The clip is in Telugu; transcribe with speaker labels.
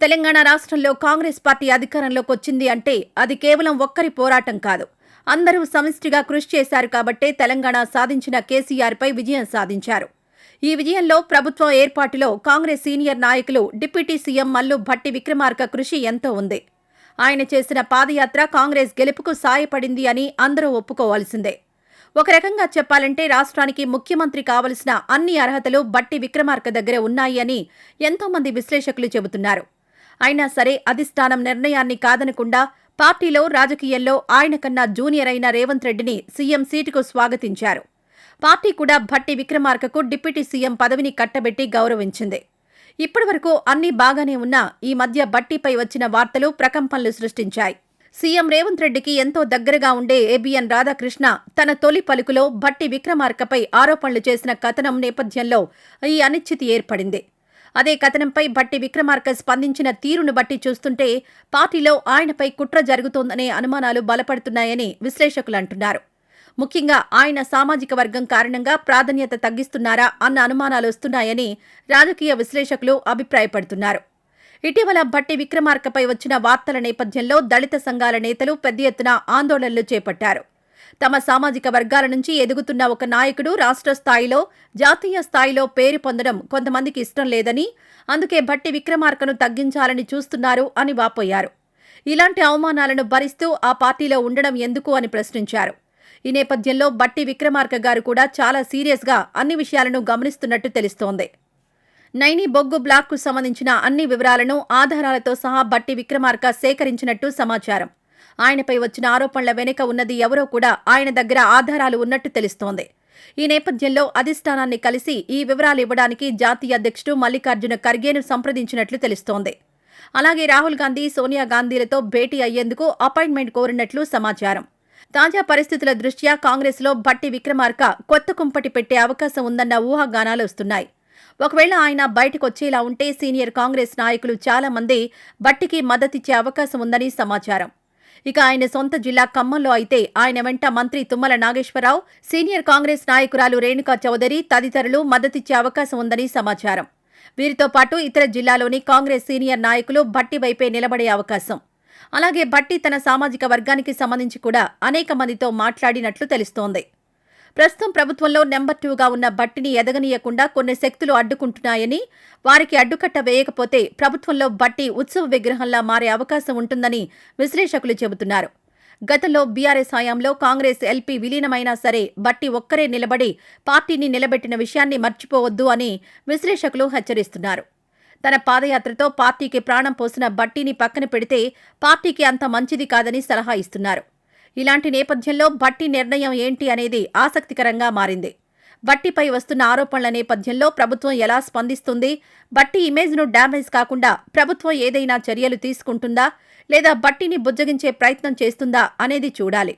Speaker 1: తెలంగాణ రాష్ట్రంలో కాంగ్రెస్ పార్టీ అధికారంలోకి వచ్చింది అంటే అది కేవలం ఒక్కరి పోరాటం కాదు. అందరూ సమిష్టిగా కృషి చేశారు కాబట్టే తెలంగాణ సాధించిన కేసీఆర్పై విజయం సాధించారు. ఈ విజయంలో ప్రభుత్వం ఏర్పాటులో కాంగ్రెస్ సీనియర్ నాయకులు డిప్యూటీ సీఎం మల్లు భట్టి విక్రమార్క కృషి ఎంతో ఉంది. ఆయన చేసిన పాదయాత్ర కాంగ్రెస్ గెలుపుకు సాయపడింది అని అందరూ ఒప్పుకోవాల్సిందే. ఒక రకంగా చెప్పాలంటే రాష్ట్రానికి ముఖ్యమంత్రి కావలసిన అన్ని అర్హతలు బట్టి విక్రమార్క దగ్గర ఉన్నాయి అని ఎంతోమంది విశ్లేషకులు చెబుతున్నారు. అయినా సరే అధిష్టానం నిర్ణయాన్ని కాదనకుండా పార్టీలో రాజకీయాల్లో ఆయన కన్నా జూనియర్ అయిన రేవంత్ రెడ్డిని సీఎం సీటుకు స్వాగతించారు. పార్టీ కూడా భట్టి విక్రమార్కకు డిప్యూటీ సీఎం పదవిని కట్టబెట్టి గౌరవించింది. ఇప్పటివరకు అన్నీ బాగానే ఉన్నా ఈ మధ్య భట్టిపై వచ్చిన వార్తలు ప్రకంపనలు సృష్టించాయి. సీఎం రేవంత్ రెడ్డికి ఎంతో దగ్గరగా ఉండే ఏబిఎన్ రాధాకృష్ణ తన తొలి పలుకులో భట్టి విక్రమార్కపై ఆరోపణలు చేసిన కథనం నేపథ్యంలో ఈ అనిశ్చితి ఏర్పడింది. అదే కథనంపై భట్టి విక్రమార్క స్పందించిన తీరును బట్టి చూస్తుంటే పార్టీలో ఆయనపై కుట్ర జరుగుతోందనే అనుమానాలు బలపడుతున్నాయని విశ్లేషకులు అంటున్నారు ముఖ్యంగా ఆయన సామాజిక వర్గం కారణంగా ప్రాధాన్యత తగ్గిస్తున్నారా అన్న అనుమానాలు వస్తున్నాయని రాజకీయ విశ్లేషకులు అభిప్రాయపడుతున్నారు. ఇటీవల భట్టి విక్రమార్కపై వచ్చిన వార్తల నేపథ్యంలో దళిత సంఘాల నేతలు పెద్ద ఎత్తున ఆందోళనలు చేపట్టారు. తమ సామాజిక వర్గాల నుంచి ఎదుగుతున్న ఒక నాయకుడు రాష్ట్ర స్థాయిలో జాతీయ స్థాయిలో పేరు పొందడం కొంతమందికి ఇష్టం లేదని అందుకే భట్టి విక్రమార్కను తగ్గించాలని చూస్తున్నారు అని వాపోయారు. ఇలాంటి అవమానాలను భరిస్తూ ఆ పార్టీలో ఉండడం ఎందుకు అని ప్రశ్నించారు. ఈ నేపథ్యంలో బట్టి విక్రమార్క గారు కూడా చాలా సీరియస్గా అన్ని విషయాలను గమనిస్తున్నట్టు తెలుస్తోంది. నైని బొగ్గు బ్లాక్కు సంబంధించిన అన్ని వివరాలను ఆధారాలతో సహా బట్టి విక్రమార్క సేకరించినట్టు సమాచారం. ఆయనపై వచ్చిన ఆరోపణల వెనుక ఉన్నది ఎవరో కూడా ఆయన దగ్గర ఆధారాలు ఉన్నట్టు తెలుస్తోంది. ఈ నేపథ్యంలో అధిష్టానాన్ని కలిసి ఈ వివరాలు ఇవ్వడానికి జాతీయ అధ్యక్షుడు మల్లికార్జున ఖర్గేను సంప్రదించినట్లు తెలుస్తోంది. అలాగే రాహుల్ గాంధీ సోనియా గాంధీలతో భేటీ అయ్యేందుకు అపాయింట్మెంట్ కోరినట్లు సమాచారం. తాజా పరిస్థితుల దృష్ట్యా కాంగ్రెస్లో భట్టి విక్రమార్క కొత్త కుంపటి పెట్టే అవకాశం ఉందన్న ఊహాగానాలు వస్తున్నాయి. ఒకవేళ ఆయన బయటకు వచ్చేలా ఉంటే సీనియర్ కాంగ్రెస్ నాయకులు చాలా మంది భట్టికి మద్దతిచ్చే అవకాశం ఉందని సమాచారం. ఇక ఆయన సొంత జిల్లా ఖమ్మంలో అయితే ఆయన వెంట మంత్రి తుమ్మల నాగేశ్వరరావు సీనియర్ కాంగ్రెస్ నాయకురాలు రేణుకా చౌదరి తదితరులు మద్దతిచ్చే అవకాశం ఉందని సమాచారం. వీరితో పాటు ఇతర జిల్లాలోని కాంగ్రెస్ సీనియర్ నాయకులు భట్టి వైపే నిలబడే అవకాశం. అలాగే భట్టి తన సామాజిక వర్గానికి సంబంధించి కూడా అనేక మందితో మాట్లాడినట్లు తెలుస్తోంది. ప్రస్తుతం ప్రభుత్వంలో నెంబర్ టూగా ఉన్న బట్టిని ఎదగనీయకుండా కొన్ని శక్తులు అడ్డుకుంటున్నాయని వారికి అడ్డుకట్ట వేయకపోతే ప్రభుత్వంలో బట్టి ఉత్సవ విగ్రహంలా మారే అవకాశం ఉంటుందని విశ్లేషకులు చెబుతున్నారు. గతంలో బీఆర్ఎస్ హయాంలో కాంగ్రెస్ ఎల్పీ విలీనమైనా సరే బట్టి ఒక్కరే నిలబడి పార్టీని నిలబెట్టిన విషయాన్ని మర్చిపోవద్దు అని విశ్లేషకులు హెచ్చరిస్తున్నారు. తన పాదయాత్రతో పార్టీకి ప్రాణం పోసిన బట్టీని పక్కన పెడితే పార్టీకి అంత మంచిది కాదని సలహా ఇస్తున్నారు. ఇలాంటి నేపథ్యంలో భట్టి నిర్ణయం ఏంటి అనేది ఆసక్తికరంగా మారింది. బట్టిపై వస్తున్న ఆరోపణల నేపథ్యంలో ప్రభుత్వం ఎలా స్పందిస్తుంది? బట్టి ఇమేజ్ను డ్యామేజ్ కాకుండా ప్రభుత్వం ఏదైనా చర్యలు తీసుకుంటుందా? లేదా బట్టిని బుజ్జగించే ప్రయత్నం చేస్తుందా అనేది చూడాలి.